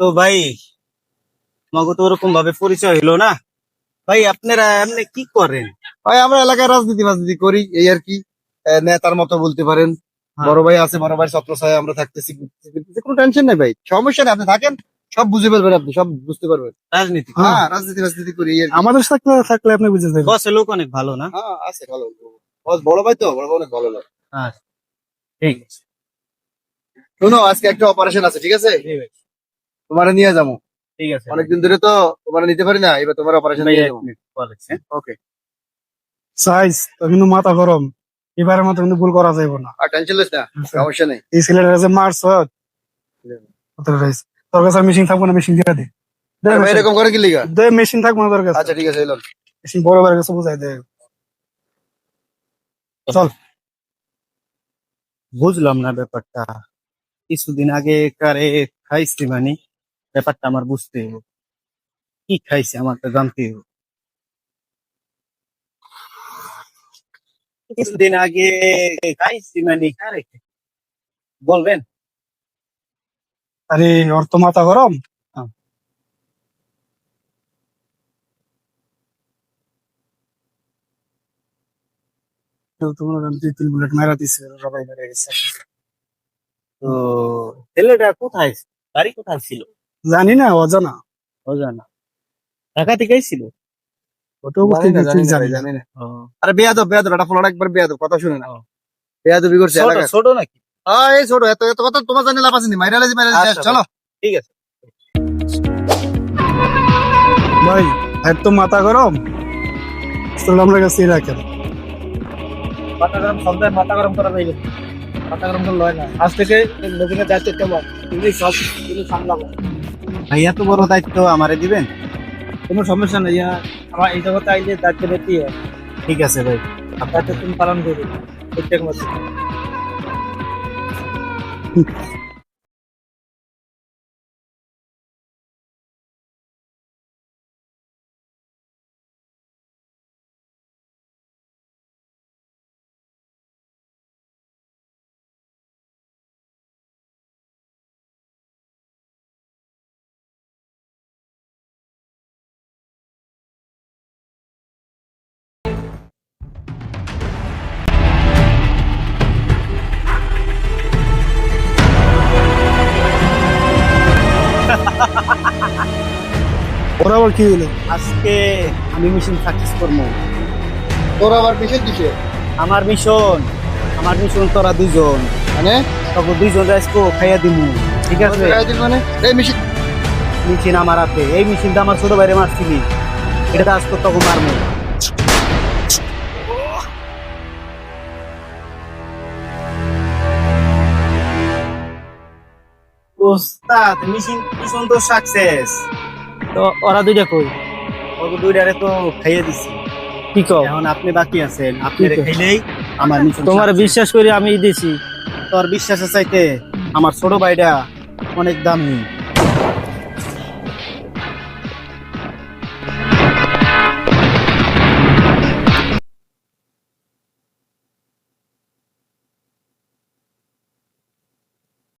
তো ভাই মগো তো ওরকম ভাবে পরিচয় হলো না। ভাই আপনারা এমনি কি করেন? ভাই আমরা এলাকায় রাজনীতি রাজনীতি করি এই আর কি। নেতার মতো বলতে পারেন। হ্যাঁ। বড় ভাই আছে বড় ভাই ছত্র ছায় আমরা থাকতেছি কোনো টেনশন নেই ভাই সমস্যা নেই। আপনি থাকেন সব বুঝে পারবেন আপনি সব বুঝতে পারবেন। রাজনীতি হ্যাঁ রাজনীতি রাজনীতি করি এই আর কি। আমাদের থাকলে থাকলে আপনি বুঝে যাবেন বসে লোক অনেক ভালো না? হ্যাঁ আছে ভালো বস বড় ভাই তো বড় ভাই অনেক ভালো লোক। ঠিক আছে। শোনো আজকে একটা অপারেশন আছে ঠিক আছে? ঠিক আছে তোমার নিয়ে যাব। ঠিক আছে। অনেকদিন ধরে তো তোমার নিতে পারি না এবার তোমার অপারেশন নিয়ে যাব হ্যাঁ? ওকে সাইজ তো কিন্তু মাথা গরম। এবারের মতো কিন্তু ভুল করা যাবে না। আর টেনশন লিস না সমস্যা নেই। এই ছেলেটা যে মারছ তোর কাছে মেশিন থাকব না মেশিন দিয়ে দে। দে ভাই এরকম করে কি লিগা? দে মেশিন থাকব না তোর কাছে। আচ্ছা ঠিক আছে এলো মেশিন বড় বড় কাছে বুঝাই দে। চল। বুঝলাম না ব্যাপারটা। কিছুদিন আগে কারে খাইছি মানে। ব্যাপারটা আমার বুঝতে হবে কি খাইছে আমার তো জানতে হবে কিছুদিন আগে খাইছি মানে কারে বলবেন? আরে ওর তো মাথা গরম। হ্যাঁ। তোমার দুই তিন বুলেট মারা দিছে সবাই মেরে গেছে। তো ছেলেটা কোথায়? বাড়ি কোথায় ছিল? জানি না অজানা। অজানা। ঢাকা থেকেই ছিল ওটাও জানি না, জানি না, জানি না জানি না। আরে বেয়াদব বেয়াদব এটা ফলোটা একবার বেয়াদব কথা শুনে না। বেয়াদবি করছে ছোট এলাকায় ছোট নাকি? আহ, এই ছোট এত এত কথা তোমার জানি লাভ লাজি মাইরা লাজি, আচ্ছা, চলো। ঠিক আছে। ভাই তো মাথা গরম। চল আমরা কাছে রাখেন মাথা গরম সন্ধ্যায় মাথা গরম করা যাইবে মাথা গরম হয় না। আজ থেকে নবীনের দায়িত্ব কেমন তুমি সব তুমি সামলাবো ভাই, এত বড় দায়িত্ব আমারে দিবেন? কোনো সমস্যা নেই আমার এই জগতে আইলে দায়িত্ব নিতে ঠিক আছে ভাই। আপনার তুমি পালন করবে প্রত্যেক মাসে। ওরা আবার কি হলো? আজকে আমি মিশন সাকসেস করব। তোর আবার কিসের দিছে আমার মিশন আমার মিশন তোরা দুজন মানে? তবে দুইজন রাইসকো খাইয়া দিমু ঠিক আছে? খাইয়া দিল মানে? এই মিশন মিশন আমার হাতে এই মিশনটা আমার ছোট বাইরে মারছিলি। এটা আজ তো তখন মারবো। ওস্তাদ মিশন মিশন তো সাকসেস তো ওরা দুইটা কই? ওকে দুইটারে তো খাইয়ে দিছি। কি কও? এখন আপনি বাকি আছেন আপনি। খাইলেই আমার মিশন তোমার বিশ্বাস করে আমি দিছি। তোর বিশ্বাসের চাইতে আমার ছোট ভাইটা অনেক দামি।